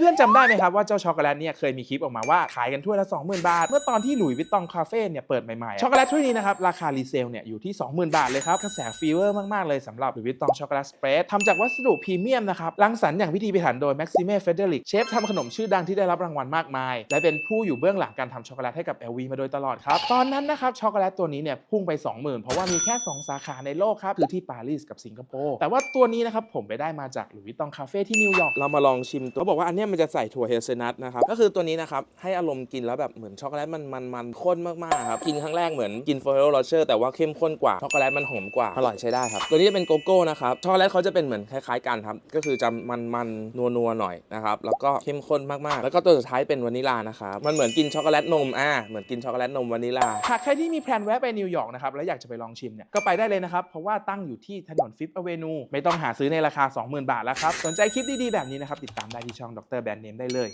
เพื่อนๆจำได้ไหมครับว่าเจ้าช็อกโกแลตเนี่ยเคยมีคลิปออกมาว่าขายกันถ้วยละ 20,000 บาท เมื่อตอนที่หลุยส์วิตตองคาเฟ่เนี่ยเปิดใหม่ๆ ช็อกโกแลตถ้วยนี้นะครับราคารีเซลเนี่ยอยู่ที่ 20,000 บาทเลยครับกระแสฟีเวอร์มากๆเลยสำหรับหลุยส์วิตตองช็อกโกแลตสเปรดทำจากวัสดุพรีเมียมนะครับรังสรรค์อย่างพิธีพิถันโดยแม็กซิเม่เฟเดริกเชฟทำขนมชื่อดังที่ได้รับรางวัลมากมาย และเป็นผู้อยู่เบื้องหลังการทำช็อกโกแลตให้กับ LV มาโดยตลอดครับตอนนั้นนะครับช็อกโกแลตตัวนี้เนี่ยพุ่งไป 20,000 เพราะว่ามีแค่ 2 สาขาในโลกครับคือที่ปารีสกับสิงคโปร์แต่ว่าตัวนี้นะครับผมไปได้มาจากหลุยส์วิตตองคาเฟ่ที่นิวยอร์กเรามาลองชิมตัวบอกว่าอันเนี้ยมันจะใส่ถั่วเฮเซนัทนะครับ ก็คือตัวนี้นะครับ ให้อารมณ์กินแล้วแบบเหมือนช็อกโกแลตมันมันมันข้นมากๆครับ กินครั้งแรกเหมือนกินเฟอร์โรโรเชอร์แต่ว่าเข้มข้นกว่า ช็อกโกแลตมันหอมกว่า อร่อยใช้ได้ครับ ตัวนี้จะเป็นโกโก้นะครับ ช็อกโกแลตเขาจะเป็นเหมือนคล้ายๆกันครับ ก็คือจะมันมันนัวนัวหน่อยนะครับ แล้วก็เข้มข้นมากๆ แล้วก็ตัวสุดท้ายเป็นวานิลานะครับ มันเหมือนกินช็อกโกแลตนม อ่า เหมือนกินช็อกโกแลตนมวานิลา หากใครที่มีแพลนแวะไปนิวยอร์กนะครับแล้วอยากจะไปลองชิมเนี่ย ก็ไปได้เลยนะครับ เพราะว่าตั้งอยู่ที่ถนนฟิฟอเวนูไม่ต้องหาซื้อในราคา 20,000 บาทแล้วครับ สนใจคลิปดีๆแบบนี้นะครับติดตามได้ที่ช่องดร์แบรนด์เนมได้เลย